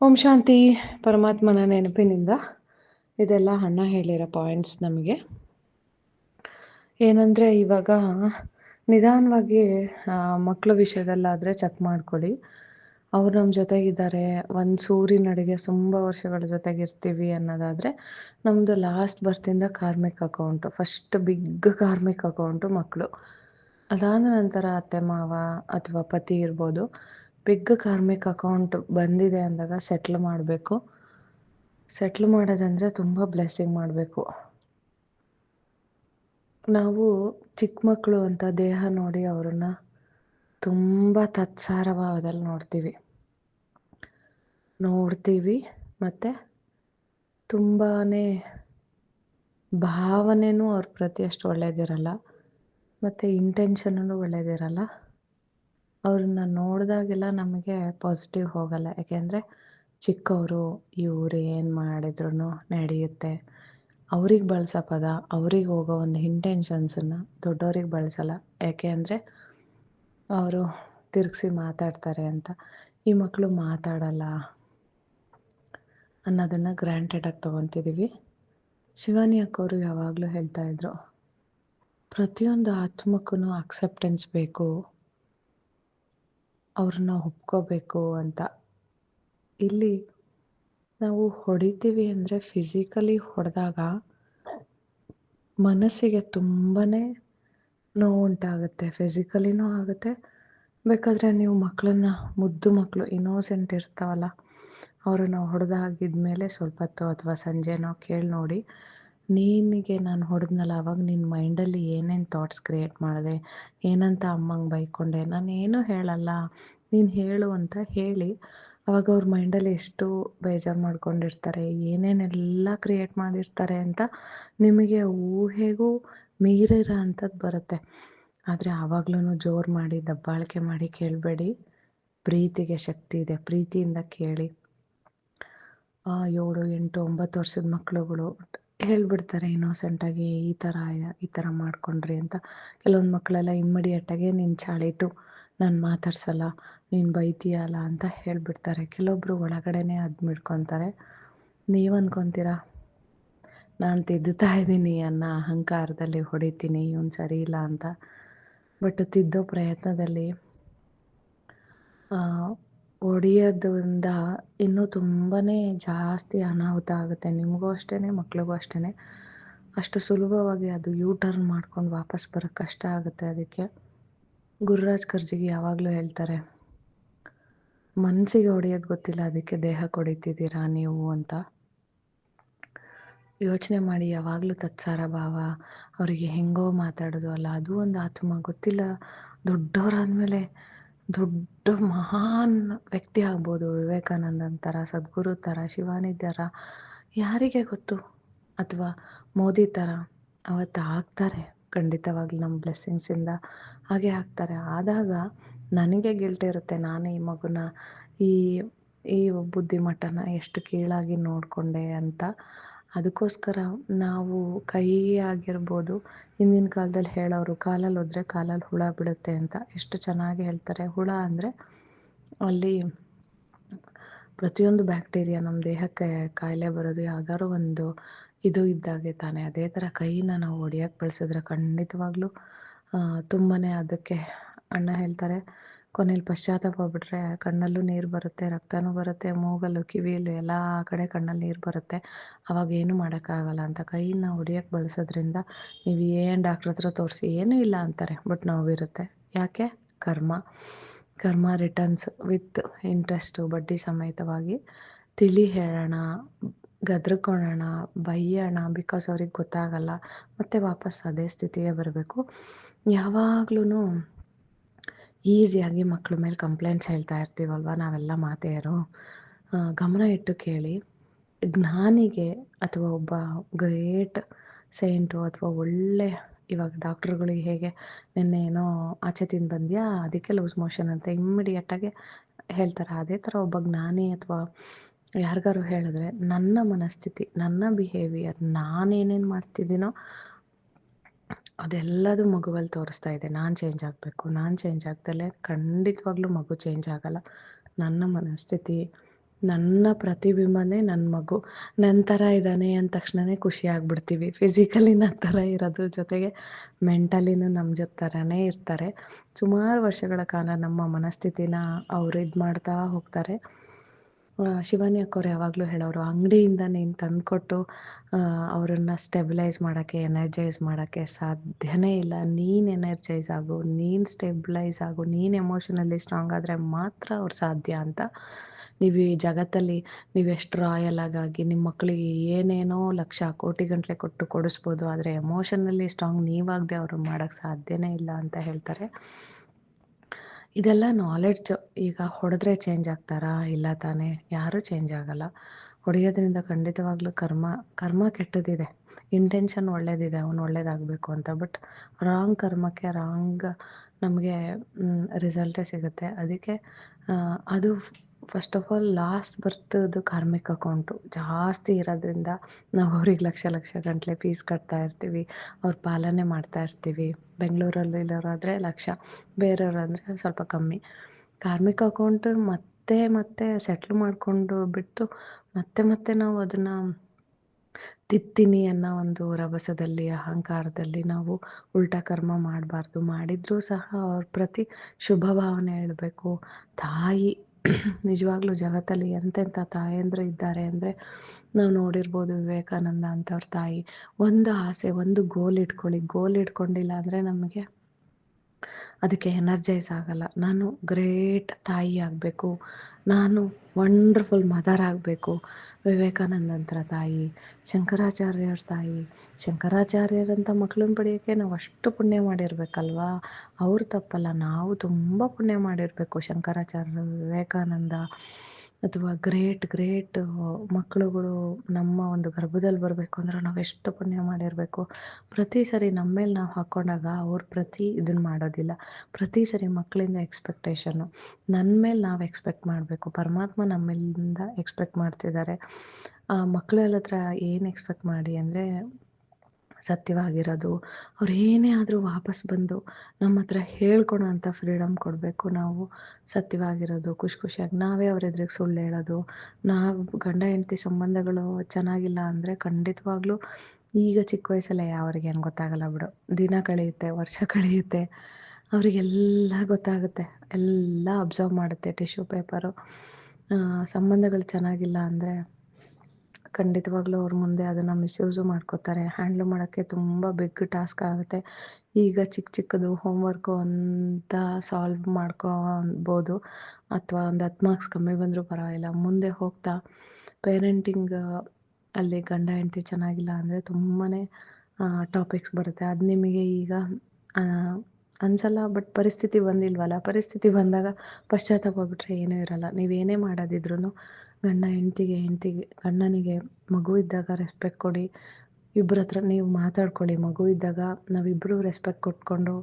ಓಂ ಶಾಂತಿ, ಪರಮಾತ್ಮನ ನೆನಪಿನಿಂದ ಇದೆಲ್ಲ ಅಣ್ಣ ಹೇಳಿರೋ ಪಾಯಿಂಟ್ಸ್ ನಮಗೆ. ಏನಂದರೆ ಇವಾಗ ನಿಧಾನವಾಗಿ ಮಕ್ಕಳ ವಿಷಯದಲ್ಲಾದರೆ ಚೆಕ್ ಮಾಡ್ಕೊಳ್ಳಿ. ಅವ್ರು ನಮ್ಮ ಜೊತೆಗಿದ್ದಾರೆ, ಒಂದು ಸೂರಿನಡಿಗೆ ತುಂಬ ವರ್ಷಗಳ ಜೊತೆಗಿರ್ತೀವಿ ಅನ್ನೋದಾದರೆ ನಮ್ಮದು last ಬರ್ತಿಂದ karmic account first big karmic account ಮಕ್ಕಳು ಅದಾದ ನಂತರ ಅತ್ತೆ, ಮಾವ ಅಥವಾ ಪತಿ ಇರ್ಬೋದು. ಬಿಗ್ ಕಾರ್ಮಿಕ್ ಅಕೌಂಟ್ ಬಂದಿದೆ ಅಂದಾಗ ಸೆಟ್ಲ್ ಮಾಡಬೇಕು. ಸೆಟ್ಲ್ ಮಾಡೋದಂದರೆ ತುಂಬ ಬ್ಲೆಸ್ಸಿಂಗ್ ಮಾಡಬೇಕು. ನಾವು ಚಿಕ್ಕ ಮಕ್ಕಳು ಅಂತ ದೇಹ ನೋಡಿ ಅವ್ರನ್ನ ತುಂಬ ತತ್ಸಾರಭಾವದಲ್ಲಿ ನೋಡ್ತೀವಿ. ನೋಡ್ತೀವಿ ಮತ್ತು ತುಂಬಾ ಭಾವನೆಯೂ ಅವ್ರ ಪ್ರತಿ ಅಷ್ಟು ಒಳ್ಳೇದಿರಲ್ಲ. ಮತ್ತು ಇಂಟೆನ್ಷನೂ ಒಳ್ಳೇದಿರಲ್ಲ. ಅವ್ರನ್ನ ನೋಡಿದಾಗೆಲ್ಲ ನಮಗೆ ಪಾಸಿಟಿವ್ ಹೋಗಲ್ಲ. ಯಾಕೆಂದರೆ ಚಿಕ್ಕವರು, ಇವ್ರು ಏನು ಮಾಡಿದ್ರು ನಡೆಯುತ್ತೆ. ಅವ್ರಿಗೆ ಬಳಸೋ ಪದ, ಅವ್ರಿಗೆ ಹೋಗೋ ಒಂದು ಇಂಟೆನ್ಷನ್ಸನ್ನು ದೊಡ್ಡವ್ರಿಗೆ ಬಳಸಲ್ಲ. ಯಾಕೆ ಅಂದರೆ ಅವರು ತಿರುಗಿಸಿ ಮಾತಾಡ್ತಾರೆ ಅಂತ. ಈ ಮಕ್ಕಳು ಮಾತಾಡಲ್ಲ ಅನ್ನೋದನ್ನು ಗ್ರ್ಯಾಂಟೆಡಾಗಿ ತೊಗೊತಿದ್ದೀವಿ ಶಿವಾನಿ ಅಕ್ಕವರು ಯಾವಾಗಲೂ ಹೇಳ್ತಾಯಿದ್ರು ಪ್ರತಿಯೊಂದು ಆತ್ಮಕ್ಕೂ ಅಕ್ಸೆಪ್ಟೆನ್ಸ್ ಬೇಕು. ಅವ್ರನ್ನ ಒಪ್ಕೋಬೇಕು ಅಂತ. ಇಲ್ಲಿ ನಾವು ಹೊಡಿತೀವಿ ಅಂದರೆ ಫಿಸಿಕಲಿ ಹೊಡೆದಾಗ ಮನಸ್ಸಿಗೆ ತುಂಬಾ ನೋವುಂಟಾಗುತ್ತೆ ಫಿಸಿಕಲಿನೂ ಆಗುತ್ತೆ. ಬೇಕಾದರೆ ನೀವು ಮಕ್ಕಳನ್ನ ಮುದ್ದು ಮಕ್ಕಳು ಇನ್ನೋಸೆಂಟ್ ಇರ್ತಾವಲ್ಲ, ಅವರನ್ನು ಹೊಡೆದಾಗಿದ್ಮೇಲೆ ಸ್ವಲ್ಪ ಹೊತ್ತು ಅಥವಾ ಸಂಜೆನೋ ಕೇಳಿ ನೋಡಿ. ನಿನಗೆ ನಾನು ಹೊಡೆದ್ನಲ್ಲ, ಅವಾಗ ನಿನ್ನ ಮೈಂಡಲ್ಲಿ ಏನೇನು ಥಾಟ್ಸ್ ಕ್ರಿಯೇಟ್ ಮಾಡಿದೆ, ಏನಂತ ಅಮ್ಮಂಗೆ ಬೈಕೊಂಡೆ, ನಾನು ಏನೂ ಹೇಳಲ್ಲ, ನೀನು ಹೇಳು ಅಂತ ಹೇಳಿ, ಅವಾಗ ಅವ್ರ ಮೈಂಡಲ್ಲಿ ಎಷ್ಟು ಬೇಜಾರು ಮಾಡ್ಕೊಂಡಿರ್ತಾರೆ, ಏನೇನೆಲ್ಲ ಕ್ರಿಯೇಟ್ ಮಾಡಿರ್ತಾರೆ ಅಂತ ನಿಮಗೆ ಊಹೆಗೂ ಮೀರಿರೋ ಅಂಥದ್ದು ಬರುತ್ತೆ. ಆದರೆ ಆವಾಗ್ಲೂ ಜೋರು ಮಾಡಿ, ದಬ್ಬಾಳಿಕೆ ಮಾಡಿ ಕೇಳಬೇಡಿ, ಪ್ರೀತಿಗೆ ಶಕ್ತಿ ಇದೆ, ಪ್ರೀತಿಯಿಂದ ಕೇಳಿ. ಏಳು ಎಂಟು ಒಂಬತ್ತು ವರ್ಷದ ಮಕ್ಕಳುಗಳು ಹೇಳ್ಬಿಡ್ತಾರೆ ಇನ್ನೋಸೆಂಟಾಗಿ ಈ ಥರ ಈ ಥರ ಮಾಡ್ಕೊಂಡ್ರಿ ಅಂತ. ಕೆಲವೊಂದು ಮಕ್ಕಳೆಲ್ಲ ಇಮ್ಮಿಡಿಯೇಟಾಗಿ ನೀನು ಚಾಳಿಟು ನಾನು ಮಾತಾಡ್ಸಲ್ಲ, ನೀನು ಬೈತೀಯಲ್ಲ ಅಂತ ಹೇಳಿಬಿಡ್ತಾರೆ. ಕೆಲವೊಬ್ಬರು ಒಳಗಡೆನೇ ಅದು ನೀವು ಅಂದ್ಕೊತೀರ ನಾನು ತಿದ್ದುತ್ತಾ ಇದ್ದೀನಿ, ಅನ್ನೋ ಅಹಂಕಾರದಲ್ಲಿ ಹೊಡಿತೀನಿ, ಇವನು ಸರಿ ಇಲ್ಲ ಅಂತ. ಬಟ್ ತಿದ್ದೋ ಪ್ರಯತ್ನದಲ್ಲಿ ಹೊಡಿಯೋದ್ರಿಂದ ಇನ್ನೂ ತುಂಬಾ ಜಾಸ್ತಿ ಅನಾಹುತ ಆಗುತ್ತೆ. ನಿಮಗೂ ಅಷ್ಟೇ ಮಕ್ಳಿಗೂ ಅಷ್ಟೇ ಅಷ್ಟು ಸುಲಭವಾಗಿ ಅದು ಯೂ ಟರ್ನ್ ಮಾಡ್ಕೊಂಡು ವಾಪಸ್ ಬರೋಕ್ಕೆ ಕಷ್ಟ ಆಗುತ್ತೆ ಅದಕ್ಕೆ. ಗುರುರಾಜ್ ಕರ್ಜಿಗೆ ಯಾವಾಗಲೂ ಹೇಳ್ತಾರೆ ಮನಸ್ಸಿಗೆ ಹೊಡೆಯೋದು ಗೊತ್ತಿಲ್ಲ, ಅದಕ್ಕೆ ದೇಹ ಹೊಡಿತಿದ್ದೀರಾ ನೀವು ಅಂತ. ಯೋಚನೆ ಮಾಡಿ, ಯಾವಾಗಲೂ ತತ್ಸಾರ ಭಾವ, ಅವರಿಗೆ ಹೆಂಗೋ ಮಾತಾಡೋದು ಅಲ್ಲ, ಅದು ಒಂದು ಆತ್ಮ ಗೊತ್ತಿಲ್ಲ. ದೊಡ್ಡವರಾದಮೇಲೆ ದೊಡ್ಡ ಮಹಾನ್ ವ್ಯಕ್ತಿ ಆಗ್ಬೋದು ವಿವೇಕಾನಂದನ್ ಥರ, ಸದ್ಗುರು ಥರ, ಶಿವಾನಿ ಥರ, ಯಾರಿಗೆ ಗೊತ್ತು? ಅಥವಾ ಮೋದಿ ಥರ ಅವತ್ತು ಆಗ್ತಾರೆ ಖಂಡಿತವಾಗ್ಲೂ ನಮ್ಮ ಬ್ಲೆಸ್ಸಿಂಗ್ಸಿಂದ ಹಾಗೆ ಆಗ್ತಾರೆ. ಆದಾಗ ನನಗೆ ಗಿಲ್ಟ್ ಇರುತ್ತೆ, ನಾನು ಈ ಮಗುನ ಈ ಈ ಬುದ್ಧಿಮಟ್ಟನ ಎಷ್ಟು ಕೀಳಾಗಿ ನೋಡಿಕೊಂಡೆ ಅಂತ. ಅದಕ್ಕೋಸ್ಕರ ನಾವು ಕೈ ಆಗಿರ್ಬೋದು, ಹಿಂದಿನ ಕಾಲದಲ್ಲಿ ಹೇಳೋರು, ಕಾಲಲ್ಲಿ ಹೋದ್ರೆ ಕಾಲಲ್ಲಿ ಹುಳ ಬಿಡುತ್ತೆ ಅಂತ ಎಷ್ಟು ಚೆನ್ನಾಗಿ ಹೇಳ್ತಾರೆ. ಹುಳ ಅಂದರೆ ಅಲ್ಲಿ ಪ್ರತಿಯೊಂದು ಬ್ಯಾಕ್ಟೀರಿಯಾ ನಮ್ಮ ದೇಹಕ್ಕೆ ಕಾಯಿಲೆ ಬರೋದು ಯಾವ್ದಾದ್ರು ಒಂದು ಇದು ಇದ್ದಾಗೆ ತಾನೇ. ಅದೇ ಥರ ಕೈನ ನಾವು ಒಡೆಯಕ್ಕೆ ಬಳಸಿದ್ರೆ ಖಂಡಿತವಾಗ್ಲೂ ತುಂಬಾ ಅದಕ್ಕೆ ಅಣ್ಣ ಹೇಳ್ತಾರೆ ಕೊನೆಯಲ್ಲಿ ಪಶ್ಚಾತ್ತಾಪ ಕಣ್ಣಲ್ಲೂ ನೀರು ಬರುತ್ತೆ, ರಕ್ತನೂ ಬರುತ್ತೆ, ಮೂಗಲ್ಲೂ, ಕಿವಿಯಲ್ಲೂ ಎಲ್ಲ ಕಡೆ ಕಣ್ಣಲ್ಲಿ ನೀರು ಬರುತ್ತೆ. ಅವಾಗ ಏನು ಮಾಡೋಕ್ಕಾಗಲ್ಲ ಅಂತ ಕೈನ ಹೊಡಿಯೋಕ್ಕೆ ಬಳಸೋದ್ರಿಂದ ನೀವು ಏನು ಡಾಕ್ಟ್ರ್ ಹತ್ರ ತೋರಿಸಿ ಏನೂ ಇಲ್ಲ ಅಂತಾರೆ, ಬಟ್ ನೋವಿರುತ್ತೆ. ಯಾಕೆ? ಕರ್ಮ. ಕರ್ಮ ರಿಟರ್ನ್ಸ್ ವಿತ್ ಇಂಟ್ರೆಸ್ಟು ಬಡ್ಡಿ ಸಮೇತವಾಗಿ. ತಿಳಿ ಹೇಳೋಣ, ಗದ್ರಕೊಳ್ಳೋಣ, ಬೈಯೋಣ ಬಿಕಾಸ್ ಅವ್ರಿಗೆ ಗೊತ್ತಾಗಲ್ಲ, ಮತ್ತು ವಾಪಸ್ ಅದೇ ಸ್ಥಿತಿಗೆ ಬರಬೇಕು. ಯಾವಾಗ್ಲೂ ಈಸಿಯಾಗಿ ಮಕ್ಳ ಮೇಲೆ ಕಂಪ್ಲೇಂಟ್ಸ್ ಹೇಳ್ತಾ ಇರ್ತೀವಲ್ವ ನಾವೆಲ್ಲ ಮಾತೆಯರು ಗಮನ ಇಟ್ಟು ಕೇಳಿ. ಜ್ಞಾನಿಗೆ ಅಥವಾ ಒಬ್ಬ ಗ್ರೇಟ್ ಸೈಂಟು ಅಥವಾ ಒಳ್ಳೆ ಇವಾಗ ಡಾಕ್ಟ್ರುಗಳಿಗೆ ಹೇಗೆ ನಿನ್ನೆ ಏನೋ ಆಚೆ ತಿಂದು ಬಂದ್ಯಾ, ಅದಕ್ಕೆ ಲೂಸ್ ಮೋಷನ್ ಅಂತ ಇಮ್ಮಿಡಿಯೇಟಾಗಿ ಹೇಳ್ತಾರೆ. ಅದೇ ಥರ ಒಬ್ಬ ಜ್ಞಾನಿ ಅಥವಾ ಯಾರಿಗಾರು ಹೇಳಿದ್ರೆ, ನನ್ನ ಮನಸ್ಥಿತಿ, ನನ್ನ ಬಿಹೇವಿಯರ್ ನಾನೇನೇನು ಮಾಡ್ತಿದ್ದೀನೋ ಅದೆಲ್ಲದು ಮಗುವಲ್ಲಿ ತೋರಿಸ್ತಾ ಇದೆ. ನಾನು ಚೇಂಜ್ ಆಗಬೇಕು, ನಾನು ಚೇಂಜ್ ಆಗ್ದಲೇ ಖಂಡಿತವಾಗ್ಲೂ ಮಗು ಚೇಂಜ್ ಆಗಲ್ಲ. ನನ್ನ ಮನಸ್ಥಿತಿ, ನನ್ನ ಪ್ರತಿಬಿಂಬನೇ ನನ್ನ ಮಗು. ನನ್ನ ಥರ ಇದ್ದಾನೆ ಅಂದ ತಕ್ಷಣವೇ ಖುಷಿ ಆಗ್ಬಿಡ್ತೀವಿ. ಫಿಸಿಕಲಿ ನನ್ನ ಥರ ಇರೋದು ಜೊತೆಗೆ ಮೆಂಟಲಿನೂ ನಮ್ಮ ಜೊತೆ ಥರನೇ ಇರ್ತಾರೆ. ಸುಮಾರು ವರ್ಷಗಳ ಕಾಲ ನಮ್ಮ ಮನಸ್ಥಿತಿನ ಅವ್ರು ಇದು ಮಾಡ್ತಾ ಹೋಗ್ತಾರೆ. ಶಿವಾನಿ ಅಕ್ಕವ್ರು ಯಾವಾಗಲೂ ಹೇಳೋರು, ಅಂಗಡಿಯಿಂದ ನೀನು ತಂದುಕೊಟ್ಟು ಅವರನ್ನು ಸ್ಟೆಬಿಲೈಸ್ ಮಾಡೋಕ್ಕೆ ಎನರ್ಜೈಸ್ ಮಾಡೋಕ್ಕೆ ಸಾಧ್ಯನೇ ಇಲ್ಲ. ನೀನು ಎನರ್ಜೈಸ್ ಆಗು, ನೀನು ಸ್ಟೆಬಿಲೈಸ್ ಆಗು, ನೀನು ಎಮೋಷನಲ್ಲಿ ಸ್ಟ್ರಾಂಗ್ ಆದರೆ ಮಾತ್ರ ಅವ್ರು ಸಾಧ್ಯ ಅಂತ. ನೀವು ಈ ಜಗತ್ತಲ್ಲಿ ನೀವೆಷ್ಟು ರಾಯಲ್ ಆಗಿ ನಿಮ್ಮ ಮಕ್ಕಳಿಗೆ ಏನೇನೋ ಲಕ್ಷ, ಕೋಟಿ ಗಂಟಲೆ ಕೊಟ್ಟು ಕೊಡಿಸ್ಬೋದು, ಆದರೆ ಎಮೋಷನಲ್ಲಿ ಸ್ಟ್ರಾಂಗ್ ನೀವಾಗದೆ ಅವರು ಮಾಡೋಕ್ಕೆ ಸಾಧ್ಯನೇ ಇಲ್ಲ ಅಂತ ಹೇಳ್ತಾರೆ. ಇದೆಲ್ಲ ನಾಲೆಡ್ಜ್ ಈಗ ಹೊಡೆದ್ರೆ ಚೇಂಜ್ ಆಗ್ತಾರಾ? ಇಲ್ಲ ತಾನೇ? ಯಾರೂ ಚೇಂಜ್ ಆಗಲ್ಲ. ಹೊಡೆಯೋದ್ರಿಂದ ಖಂಡಿತವಾಗ್ಲೂ ಕರ್ಮ ಕರ್ಮ ಕೆಟ್ಟದಿದೆ. ಇಂಟೆನ್ಷನ್ ಒಳ್ಳೇದಿದೆ, ಅವನು ಒಳ್ಳೇದಾಗಬೇಕು ಅಂತ. ಬಟ್ ರಾಂಗ್ ಕರ್ಮಕ್ಕೆ ರಾಂಗ್ ನಮಗೆ ರಿಸಲ್ಟೇ ಸಿಗುತ್ತೆ. ಅದಕ್ಕೆ ಅದು ಫಸ್ಟ್ ಆಫ್ ಆಲ್ ಲಾಸ್ಟ್ ಬರ್ತದ್ದು ಕಾರ್ಮಿಕ ಅಕೌಂಟು ಜಾಸ್ತಿ ಇರೋದ್ರಿಂದ ನಾವು ಅವ್ರಿಗೆ ಲಕ್ಷ ಲಕ್ಷ ಗಂಟಲೆ ಫೀಸ್ ಕಟ್ತಾ ಇರ್ತೀವಿ. ಅವ್ರ ಪಾಲನೆ ಮಾಡ್ತಾ ಇರ್ತೀವಿ. ಬೆಂಗಳೂರಲ್ಲಿ ಇರೋರಾದರೆ ಲಕ್ಷ, ಬೇರೆಯವ್ರಂದರೆ ಸ್ವಲ್ಪ ಕಮ್ಮಿ. ಕಾರ್ಮಿಕ ಅಕೌಂಟ್ ಮತ್ತೆ ಮತ್ತೆ ಸೆಟ್ಲ್ ಮಾಡಿಕೊಂಡು ಬಿಟ್ಟು ಮತ್ತೆ ಮತ್ತೆ ನಾವು ಅದನ್ನು ತಿತ್ತೀನಿ ಅನ್ನೋ ಒಂದು ರಭಸದಲ್ಲಿ, ಅಹಂಕಾರದಲ್ಲಿ ನಾವು ಉಲ್ಟಾ ಕರ್ಮ ಮಾಡಬಾರ್ದು. ಮಾಡಿದರೂ ಸಹ ಅವ್ರ ಪ್ರತಿ ಶುಭ ಭಾವನೆ ಹೇಳಬೇಕು. ತಾಯಿ ನಿಜವಾಗ್ಲೂ ಜಗತ್ತಲ್ಲಿ ಎಂತೆಂಥ ತಾಯಂದ್ರು ಇದ್ದಾರೆ ಅಂದರೆ ನಾವು ನೋಡಿರ್ಬೋದು ವಿವೇಕಾನಂದ ಅಂತವ್ರ ತಾಯಿ. ಒಂದು ಆಸೆ, ಒಂದು ಗೋಲ್ ಇಟ್ಕೊಳ್ಳಿ. ಗೋಲ್ ಇಟ್ಕೊಂಡಿಲ್ಲ ಅಂದರೆ ನಮಗೆ ಅದಕ್ಕೆ ಎನರ್ಜೈಸ್ ಆಗಲ್ಲ. ನಾನು ಗ್ರೇಟ್ ತಾಯಿ ಆಗಬೇಕು. ನಾನು ವಂಡರ್ಫುಲ್ ಮದರ್ ಆಗಬೇಕು. ವಿವೇಕಾನಂದಂತರ ತಾಯಿ, ಶಂಕರಾಚಾರ್ಯರ ತಾಯಿ. ಶಂಕರಾಚಾರ್ಯರಂಥ ಮಕ್ಕಳನ್ನ ಪಡೆಯೋಕ್ಕೆ ನಾವು ಅಷ್ಟು ಪುಣ್ಯ ಮಾಡಿರ್ಬೇಕಲ್ವಾ? ಅವ್ರು ತಪ್ಪಲ್ಲ, ನಾವು ತುಂಬ ಪುಣ್ಯ ಮಾಡಿರಬೇಕು. ಶಂಕರಾಚಾರ್ಯರು ವಿವೇಕಾನಂದ. ಅಥವಾ ಗ್ರೇಟ್ ಗ್ರೇಟ್ ಮಕ್ಕಳುಗಳು ನಮ್ಮ ಒಂದು ಗರ್ಭದಲ್ಲಿ ಬರಬೇಕು ಅಂದ್ರೆ ನಾವು ಎಷ್ಟು ಪುಣ್ಯ ಮಾಡಿರಬೇಕು. ಪ್ರತಿ ಸರಿ ನಮ್ಮ ಮೇಲೆ ನಾವು ಹಾಕೊಂಡಾಗ ಅವ್ರು ಪ್ರತಿ ಇದನ್ನು ಮಾಡೋದಿಲ್ಲ. ಪ್ರತಿ ಸರಿ ಮಕ್ಕಳಿಂದ ಎಕ್ಸ್ಪೆಕ್ಟೇಷನ್ನು ನನ್ನ ಮೇಲೆ ನಾವು ಎಕ್ಸ್ಪೆಕ್ಟ್ ಮಾಡಬೇಕು. ಪರಮಾತ್ಮ ನಮ್ಮಿಂದ ಎಕ್ಸ್ಪೆಕ್ಟ್ ಮಾಡ್ತಿದ್ದಾರೆ. ಮಕ್ಕಳ ಹತ್ರ ಏನು ಎಕ್ಸ್ಪೆಕ್ಟ್ ಮಾಡಿ ಅಂದರೆ ಸತ್ಯವಾಗಿರೋದು. ಅವ್ರು ಏನೇ ಆದರೂ ವಾಪಸ್ ಬಂದು ನಮ್ಮ ಹತ್ರ ಹೇಳ್ಕೊಳೋ ಅಂಥ ಫ್ರೀಡಮ್ ಕೊಡಬೇಕು. ನಾವು ಸತ್ಯವಾಗಿರೋದು, ಖುಷಿ ಖುಷಿಯಾಗಿ ನಾವೇ ಅವ್ರ ಎದುರಿಗೆ ಸುಳ್ಳು ಹೇಳೋದು. ನಾವು ಗಂಡ, ಹೆಂಡತಿ ಸಂಬಂಧಗಳು ಚೆನ್ನಾಗಿಲ್ಲ ಅಂದರೆ ಖಂಡಿತವಾಗ್ಲೂ ಈಗ ಚಿಕ್ಕ ವಯಸ್ಸಲ್ಲೇ ಏನು ಗೊತ್ತಾಗಲ್ಲ ಬಿಡು. ದಿನ ಕಳೆಯುತ್ತೆ, ವರ್ಷ ಕಳೆಯುತ್ತೆ. ಅವರಿಗೆಲ್ಲ ಗೊತ್ತಾಗುತ್ತೆ. ಎಲ್ಲ ಅಬ್ಸರ್ವ್ ಮಾಡುತ್ತೆ ಟಿಶ್ಯೂ ಪೇಪರು. ಸಂಬಂಧಗಳು ಚೆನ್ನಾಗಿಲ್ಲ ಅಂದರೆ ಖಂಡಿತವಾಗ್ಲೂ ಅವ್ರ ಮುಂದೆ ಅದನ್ನು ಮಿಸ್ಯೂಸು ಮಾಡ್ಕೋತಾರೆ. ಹ್ಯಾಂಡ್ಲ್ ಮಾಡೋಕ್ಕೆ ತುಂಬ ಬಿಗ್ ಟಾಸ್ಕ್ ಆಗುತ್ತೆ. ಈಗ ಚಿಕ್ಕ ಚಿಕ್ಕದು ಹೋಮ್ವರ್ಕು ಅಂತ ಸಾಲ್ವ್ ಮಾಡ್ಕೊಬೋದು. ಅಥವಾ ಒಂದು ಹತ್ತು ಮಾರ್ಕ್ಸ್ ಕಮ್ಮಿ ಬಂದರೂ ಪರವಾಗಿಲ್ಲ. ಮುಂದೆ ಹೋಗ್ತಾ ಪೇರೆಂಟಿಂಗ್ ಅಲ್ಲಿ ಗಂಡ ಹೆಂಡತಿ ಚೆನ್ನಾಗಿಲ್ಲ ಅಂದರೆ ತುಂಬಾ ಟಾಪಿಕ್ಸ್ ಬರುತ್ತೆ. ಅದು ನಿಮಗೆ ಈಗ ಅನ್ಸಲ್ಲ ಬಟ್ ಪರಿಸ್ಥಿತಿ ಬಂದಿಲ್ವಲ್ಲ? ಪರಿಸ್ಥಿತಿ ಬಂದಾಗ ಪಶ್ಚಾತ್ತಾಪ ಬಿಟ್ಟರೆ ಏನೂ ಇರಲ್ಲ. ನೀವೇನೇ ಮಾಡೋದಿದ್ರು ಗಂಡ ಹೆಂಡ್ತಿಗೆ ಹೆಂಡ್ತಿಗೆ, ಗಂಡನಿಗೆ ಮಗು ಇದ್ದಾಗ ರೆಸ್ಪೆಕ್ಟ್ ಕೊಡಿ. ಇಬ್ಬರ ಹತ್ರ ನೀವು ಮಾತಾಡ್ಕೊಳ್ಳಿ. ಮಗು ಇದ್ದಾಗ ನಾವಿಬ್ಬರು ರೆಸ್ಪೆಕ್ಟ್ ಕೊಟ್ಕೊಂಡು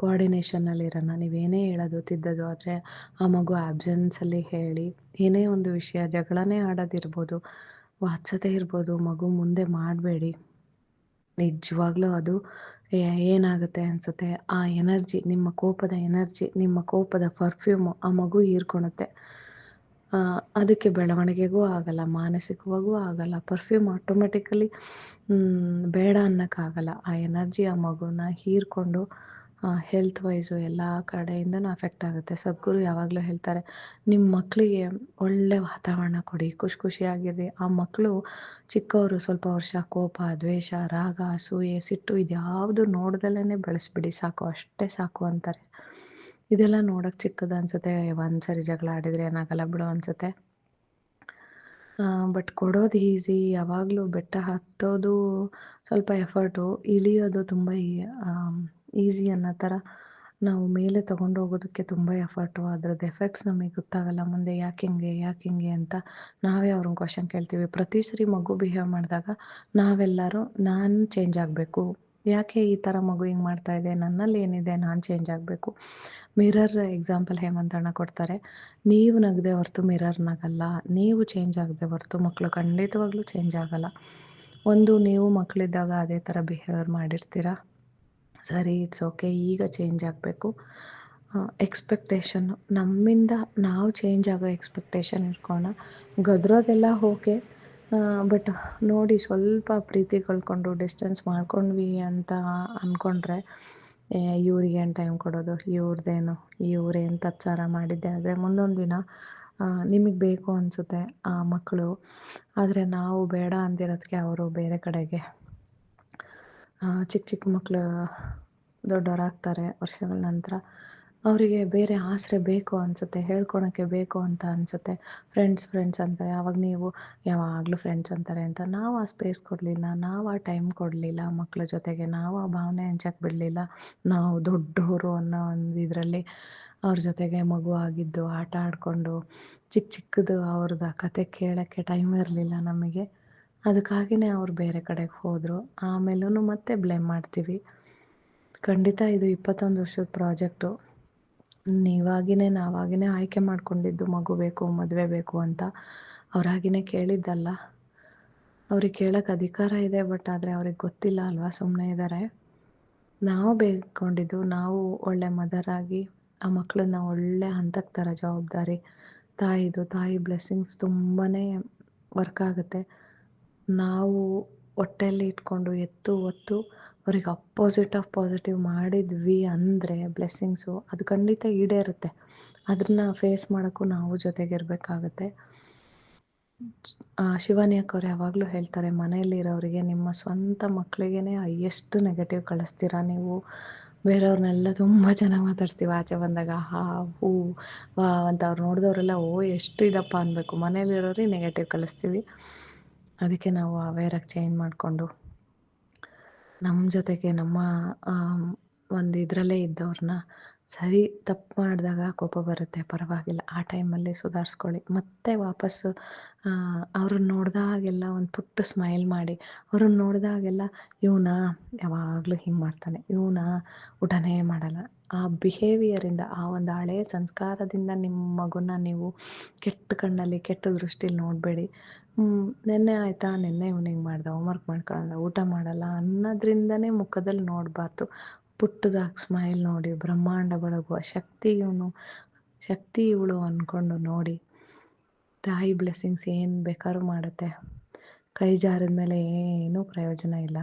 ಕೋಆರ್ಡಿನೇಷನಲ್ಲಿ ಇರೋಣ. ನೀವೇನೇ ಹೇಳೋದು ತಿದ್ದೋದು ಆದರೆ ಆ ಮಗು ಆ್ಯಬ್ಸೆನ್ಸಲ್ಲಿ ಹೇಳಿ. ಏನೇ ಒಂದು ವಿಷಯ, ಜಗಳನೇ ಆಡೋದಿರ್ಬೋದು. ವಾತ್ಸತೆ ಇರ್ಬೋದು. ಮಗು ಮುಂದೆ ಮಾಡಬೇಡಿ. ನಿಜವಾಗ್ಲೂ ಅದು ಏನಾಗುತ್ತೆ ಅನಿಸುತ್ತೆ? ಆ ಎನರ್ಜಿ, ನಿಮ್ಮ ಕೋಪದ ಎನರ್ಜಿ, ನಿಮ್ಮ ಕೋಪದ ಪರ್ಫ್ಯೂಮು ಆ ಮಗು ಹೀರ್ಕೊಳುತ್ತೆ ಅದಕ್ಕೆ ಬೆಳವಣಿಗೆಗೂ ಆಗಲ್ಲ, ಮಾನಸಿಕವಾಗೂ ಆಗಲ್ಲ ಪರ್ಫ್ಯೂಮ್ ಆಟೋಮೆಟಿಕಲಿ ಬೇಡ ಅನ್ನೋಕ್ಕಾಗಲ್ಲ. ಆ ಎನರ್ಜಿ ಆ ಮಗುನ ಹೀರ್ಕೊಂಡು ಹೆಲ್ತ್ ವೈಸು ಎಲ್ಲ ಕಡೆಯಿಂದನೂ ಅಫೆಕ್ಟ್ ಆಗುತ್ತೆ. ಸದ್ಗುರು ಯಾವಾಗಲೂ ಹೇಳ್ತಾರೆ ನಿಮ್ಮ ಮಕ್ಕಳಿಗೆ ಒಳ್ಳೆ ವಾತಾವರಣ ಕೊಡಿ, ಖುಷಿ ಖುಷಿಯಾಗಿರಿ ಆ ಮಕ್ಕಳು ಚಿಕ್ಕವರು ಸ್ವಲ್ಪ ವರ್ಷ ಕೋಪ, ದ್ವೇಷ, ರಾಗ, ಅಸೂಯೆ, ಸಿಟ್ಟು ಇದ್ಯಾವುದು ನೋಡ್ದಲೇ ಬೆಳೆಸ್ಬಿಡಿ, ಸಾಕು, ಅಷ್ಟೇ ಸಾಕು ಅಂತಾರೆ. ಇದೆಲ್ಲ ನೋಡೋಕೆ ಚಿಕ್ಕದು ಅನ್ಸುತ್ತೆ. ಒಂದು ಸರಿ ಜಗಳ ಆಡಿದರೆ ಏನಾಗಲ್ಲ ಬಿಡು ಅನಿಸುತ್ತೆ. ಬಟ್ ಕೊಡೋದು ಈಸಿ ಯಾವಾಗಲೂ ಬೆಟ್ಟ ಹತ್ತೋದು ಸ್ವಲ್ಪ ಎಫರ್ಟು ಇಳಿಯೋದು ತುಂಬ ಈಸಿ ಅನ್ನೋ ಥರ ನಾವು ಮೇಲೆ ತಗೊಂಡು ಹೋಗೋದಕ್ಕೆ ತುಂಬ ಎಫರ್ಟು ಅದ್ರದ್ದು ಎಫೆಕ್ಟ್ಸ್ ನಮಗೆ ಗೊತ್ತಾಗಲ್ಲ ಮುಂದೆ ಯಾಕೆ ಹಿಂಗೆ ಯಾಕೆ ಹಿಂಗೆ ಅಂತ ನಾವೇ ಅವ್ರನ್ನ ಕ್ವಶನ್ ಕೇಳ್ತೀವಿ. ಪ್ರತಿ ಸರಿ ಮಗು ಬಿಹೇವ್ ಮಾಡಿದಾಗ ನಾವೆಲ್ಲರೂ ನಾನು ಚೇಂಜ್ ಆಗಬೇಕು. ಯಾಕೆ ಈ ಥರ ಮಗು ಹಿಂಗೆ ಮಾಡ್ತಾ ಇದೆ? ನನ್ನಲ್ಲಿ ಏನಿದೆ? ನಾನು ಚೇಂಜ್ ಆಗಬೇಕು. ಮಿರರ್ ಎಕ್ಸಾಂಪಲ್ ಹೇಮಂತಣ್ಣ ಕೊಡ್ತಾರೆ. ನೀವು ನಗದೆ ಹೊರತು ಮಿರರ್ ನಗಲ್ಲ. ನೀವು ಚೇಂಜ್ ಆಗದೆ ಹೊರತು ಮಕ್ಕಳು ಖಂಡಿತವಾಗ್ಲೂ ಚೇಂಜ್ ಆಗಲ್ಲ. ಒಂದು ನೀವು ಮಕ್ಕಳಿದ್ದಾಗ ಅದೇ ಥರ ಬಿಹೇವಿಯರ್ ಮಾಡಿರ್ತೀರಾ? ಸರಿ ಇಟ್ಸ್ ಓಕೆ ಈಗ ಚೇಂಜ್ ಆಗಬೇಕು. ಎಕ್ಸ್ಪೆಕ್ಟೇಷನ್ ನಮ್ಮಿಂದ ನಾವು ಚೇಂಜ್ ಆಗೋ ಎಕ್ಸ್ಪೆಕ್ಟೇಷನ್ ಇಟ್ಕೋಣ ಗದ್ರೋದೆಲ್ಲ ಓಕೆ ಬಟ್ ನೋಡಿ ಸ್ವಲ್ಪ ಪ್ರೀತಿ ಕಳ್ಕೊಂಡು ಡಿಸ್ಟೆನ್ಸ್ ಮಾಡ್ಕೊಂಡ್ವಿ ಅಂತ ಅಂದ್ಕೊಂಡ್ರೆ ಇವ್ರಿಗೇನು ಟೈಮ್ ಕೊಡೋದು? ಇವ್ರದ್ದೇನು ಇವ್ರೇನು ತತ್ಸಾರ ಮಾಡಿದ್ದೆ ಆದರೆ ಮುಂದೊಂದು ದಿನ ನಿಮಗೆ ಬೇಕು ಅನಿಸುತ್ತೆ ಆ ಮಕ್ಕಳು ಆದರೆ ನಾವು ಬೇಡ ಅಂದಿರೋದಕ್ಕೆ ಅವರು ಬೇರೆ ಕಡೆಗೆ. ಚಿಕ್ಕ ಚಿಕ್ಕ ಮಕ್ಕಳು ದೊಡ್ಡವರಾಗ್ತಾರೆ ವರ್ಷಗಳ ನಂತರ. ಅವರಿಗೆ ಬೇರೆ ಆಸರೆ ಬೇಕು ಅನಿಸುತ್ತೆ, ಹೇಳ್ಕೊಳಕ್ಕೆ ಬೇಕು ಅಂತ ಅನಿಸುತ್ತೆ. ಫ್ರೆಂಡ್ಸ್ ಫ್ರೆಂಡ್ಸ್ ಅಂತಾರೆ. ಆವಾಗ ನೀವು ಯಾವಾಗಲೂ ಫ್ರೆಂಡ್ಸ್ ಅಂತಾರೆ ಅಂತ. ನಾವು ಆ ಸ್ಪೇಸ್ ಕೊಡಲಿಲ್ಲ, ನಾವು ಆ ಟೈಮ್ ಕೊಡಲಿಲ್ಲ ಮಕ್ಕಳ ಜೊತೆಗೆ, ನಾವು ಆ ಭಾವನೆ ಹಂಚಕ್ಕೆ ಬಿಡಲಿಲ್ಲ. ನಾವು ದೊಡ್ಡವರು ಅನ್ನೋ ಒಂದು ಇದರಲ್ಲಿ ಅವ್ರ ಜೊತೆಗೆ ಮಗು ಆಗಿದ್ದು, ಆಟ ಆಡಿಕೊಂಡು ಚಿಕ್ಕ ಚಿಕ್ಕದು ಅವ್ರದ್ದು ಕತೆ ಕೇಳೋಕ್ಕೆ ಟೈಮ್ ಇರಲಿಲ್ಲ ನಮಗೆ. ಅದಕ್ಕಾಗಿಯೇ ಅವ್ರು ಬೇರೆ ಕಡೆಗೆ ಹೋದರು. ಆಮೇಲೂ ಮತ್ತೆ ಬ್ಲೇಮ್ ಮಾಡ್ತೀವಿ. ಖಂಡಿತ ಇದು ಇಪ್ಪತ್ತೊಂದು ವರ್ಷದ ಪ್ರಾಜೆಕ್ಟು ನೀವಾಗಿಯೇ ನಾವಾಗಿನೇ ಆಯ್ಕೆ ಮಾಡ್ಕೊಂಡಿದ್ದು ಮಗು ಬೇಕು, ಮದುವೆ ಬೇಕು ಅಂತ ಅವರಾಗಿಯೇ ಕೇಳಿದ್ದಲ್ಲ. ಅವ್ರಿಗೆ ಕೇಳೋಕ್ಕೆ ಅಧಿಕಾರ ಇದೆ, ಬಟ್ ಆದರೆ ಅವ್ರಿಗೆ ಗೊತ್ತಿಲ್ಲ ಅಲ್ವಾ ಸುಮ್ಮನೆ ಇದ್ದಾರೆ ನಾವು ಬೇಡ್ಕೊಂಡಿದ್ದು ನಾವು ಒಳ್ಳೆ ಮದರಾಗಿ ಆ ಮಕ್ಕಳನ್ನ ಒಳ್ಳೆ ಹಂತಕ್ಕೆ ಥರ ಜವಾಬ್ದಾರಿ, ತಾಯಿದು, ತಾಯಿ ಬ್ಲೆಸ್ಸಿಂಗ್ಸ್ ತುಂಬಾ ವರ್ಕ್ ಆಗುತ್ತೆ. ನಾವು ಹೊಟ್ಟೆಯಲ್ಲಿ ಇಟ್ಕೊಂಡು ಎತ್ತು ಒತ್ತು ಅವ್ರಿಗೆ ಅಪೋಸಿಟ್ ಆಫ್ ಪಾಸಿಟಿವ್ ಮಾಡಿದ್ವಿ ಅಂದರೆ ಬ್ಲೆಸ್ಸಿಂಗ್ಸು ಅದು ಖಂಡಿತ ಈಡೇರುತ್ತೆ. ಅದನ್ನ ಫೇಸ್ ಮಾಡೋಕ್ಕೂ ನಾವು ಜೊತೆಗಿರಬೇಕಾಗತ್ತೆ. ಶಿವಾನಿ ಅಕ್ಕವ್ರು ಯಾವಾಗಲೂ ಹೇಳ್ತಾರೆ, ಮನೆಯಲ್ಲಿರೋರಿಗೆ ನಿಮ್ಮ ಸ್ವಂತ ಮಕ್ಕಳಿಗೇ ಎಷ್ಟು ನೆಗೆಟಿವ್ ಕಳಿಸ್ತೀರಾ ನೀವು? ಬೇರೆಯವ್ರನ್ನೆಲ್ಲ ತುಂಬ ಚೆನ್ನಾಗಿ ಮಾತಾಡ್ತೀವಿ ಆಚೆ ಬಂದಾಗ ಹಾ, ಹೂ, ವಾ ಅಂತ ಅವ್ರು ನೋಡಿದವರೆಲ್ಲ, ಓ, ಎಷ್ಟು ಇದಪ್ಪ ಅನ್ಬೇಕು. ಮನೇಲಿರೋರಿಗೆ ನೆಗೆಟಿವ್ ಕಳಿಸ್ತೀವಿ. ಅದಕ್ಕೆ ನಾವು ಅವೇರಾಗಿ ಚೇಂಜ್ ಮಾಡಿಕೊಂಡು ನಮ್ಮ ಜೊತೆಗೆ ನಮ್ಮ ಒಂದು ಇದರಲ್ಲೇ ಇದ್ದವ್ರನ್ನ ಸರಿ ತಪ್ಪು ಮಾಡಿದಾಗ ಕೋಪ ಬರುತ್ತೆ, ಪರವಾಗಿಲ್ಲ. ಆ ಟೈಮಲ್ಲಿ ಸುಧಾರಿಸ್ಕೊಳ್ಳಿ. ಮತ್ತೆ ವಾಪಸ್ಸು ಅವ್ರನ್ನ ನೋಡಿದಾಗೆಲ್ಲ ಒಂದು ಪುಟ್ಟ ಸ್ಮೈಲ್ ಮಾಡಿ. ಅವ್ರನ್ನ ನೋಡಿದಾಗೆಲ್ಲ, ಇವನ ಯಾವಾಗಲೂ ಹಿಂಗೆ ಮಾಡ್ತಾನೆ. ಇವನ ಊಟನೇ ಮಾಡಲ್ಲ. ಆ ಬಿಹೇವಿಯರಿಂದ ಆ ಒಂದು ಹಳೆಯ ಸಂಸ್ಕಾರದಿಂದ ನಿಮ್ಮ ಮಗುನ ನೀವು ಕೆಟ್ಟ ಕಣ್ಣಲ್ಲಿ, ಕೆಟ್ಟ ದೃಷ್ಟಿಲಿ ನೋಡಬೇಡಿ. ನಿನ್ನೆ ಆಯಿತಾ? ನಿನ್ನೆ ಇವ್ನಿಂಗ್ ಮಾಡ್ದೆ ಹೋಮ್ ಹೋಮ್ವರ್ಕ್ ಮಾಡ್ಕೊಳ್ಳಲ್ಲ ಊಟ ಮಾಡಲ್ಲ ಅನ್ನೋದ್ರಿಂದನೇ ಮುಖದಲ್ಲಿ ನೋಡಬಾರ್ದು. ಪುಟ್ಟದಾಗಿ ಸ್ಮೈಲ್ ನೋಡಿ, ಬ್ರಹ್ಮಾಂಡ ಬೆಳಗುವ ಶಕ್ತಿ ಇವನು, ಶಕ್ತಿ ಇವಳು ಅಂದ್ಕೊಂಡು ನೋಡಿ. ತಾಯಿ ಬ್ಲೆಸ್ಸಿಂಗ್ಸ್ ಏನು ಬೇಕಾದ್ರೂ ಮಾಡುತ್ತೆ. ಕೈ ಜಾರಿದ ಮೇಲೆ ಏನೂ ಪ್ರಯೋಜನ ಇಲ್ಲ.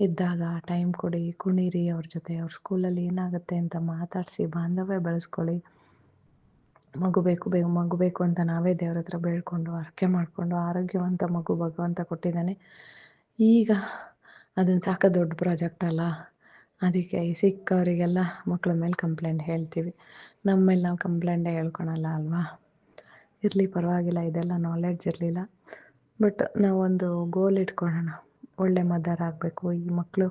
ಇದ್ದಾಗ ಟೈಮ್ ಕೊಡಿ, ಕುಣಿರಿ ಅವ್ರ ಜೊತೆ, ಅವ್ರ ಸ್ಕೂಲಲ್ಲಿ ಏನಾಗುತ್ತೆ ಅಂತ ಮಾತಾಡಿಸಿ, ಬಾಂಧವ್ಯ ಬೆಳೆಸ್ಕೊಳ್ಳಿ. ಮಗು ಬೇಕು ಬೇಗ ಮಗು ಬೇಕು ಅಂತ ನಾವೇ ದೇವ್ರ ಹತ್ರ ಬೇಡ್ಕೊಂಡು ಹರಕೆ ಮಾಡಿಕೊಂಡು ಆರೋಗ್ಯವಂತ ಮಗು, ಭಗವಂತ ಕೊಟ್ಟಿದ್ದಾನೆ. ಈಗ ಅದನ್ನು ಸಾಕ ದೊಡ್ಡ ಪ್ರಾಜೆಕ್ಟ್ ಅಲ್ಲ. ಅದಕ್ಕೆ ಸಿಕ್ಕವರಿಗೆಲ್ಲ ಮಕ್ಕಳ ಮೇಲೆ ಕಂಪ್ಲೇಂಟ್ ಹೇಳ್ತೀವಿ. ನಮ್ಮ ಮೇಲೆ ನಾವು ಕಂಪ್ಲೇಂಟೇ ಹೇಳ್ಕೊಳಲ್ಲ ಅಲ್ವಾ? ಇರಲಿ ಪರವಾಗಿಲ್ಲ, ಇದೆಲ್ಲ ನಾಲೆಡ್ಜ್ ಇರಲಿಲ್ಲ. ಬಟ್ ನಾವೊಂದು ಗೋಲ್ ಇಟ್ಕೊಳ್ಳೋಣ ಒಳ್ಳೆ ಮದರ್ ಆಗಬೇಕು, ಈ ಮಕ್ಕಳು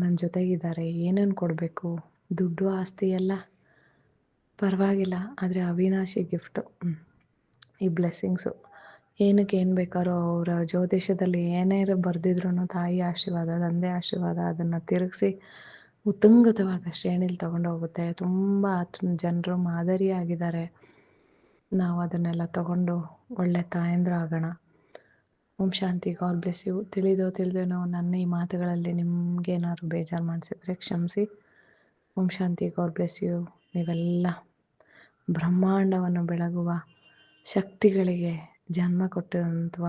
ನನ್ನ ಜೊತೆಗಿದ್ದಾರೆ, ಏನೇನು ಕೊಡಬೇಕು? ದುಡ್ಡು, ಆಸ್ತಿ ಎಲ್ಲ ಪರವಾಗಿಲ್ಲ, ಆದರೆ ಅವಿನಾಶಿ ಗಿಫ್ಟು ಈ ಬ್ಲೆಸ್ಸಿಂಗ್ಸು ಏನಕ್ಕೆ ಏನು ಬೇಕಾದ್ರೂ ಅವರ ಜ್ಯೋತಿಷ್ಯದಲ್ಲಿ ಏನೇ ಬರೆದಿದ್ರು ತಾಯಿ ಆಶೀರ್ವಾದ, ತಂದೆ ಆಶೀರ್ವಾದ, ಅದನ್ನು ತಿರುಗಿಸಿ ಉತ್ತುಂಗತವಾದ ಶ್ರೇಣಿಲಿ ತಗೊಂಡೋಗುತ್ತೆ. ತುಂಬ ಜನರು ಮಾದರಿಯಾಗಿದ್ದಾರೆ. ನಾವು ಅದನ್ನೆಲ್ಲ ತಗೊಂಡು ಒಳ್ಳೆ ತಾಯಂದ್ರ ಆಗೋಣ. Om Shanti, God bless you. ತಿಳಿದೋ ತಿಳಿದೇನೋ ನನ್ನ ಈ ಮಾತುಗಳಲ್ಲಿ ನಿಮಗೇನಾದ್ರು ಬೇಜಾರು ಮಾಡಿಸಿದ್ರೆ ಕ್ಷಮಿಸಿ. Om Shanti, God bless you. ನೀವೆಲ್ಲ ಬ್ರಹ್ಮಾಂಡವನ್ನು ಬೆಳಗುವ ಶಕ್ತಿಗಳಿಗೆ ಜನ್ಮ ಕೊಟ್ಟಿರುವಂಥ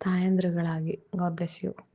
ತಾಯಂದ್ರಗಳಾಗಿ. God bless you.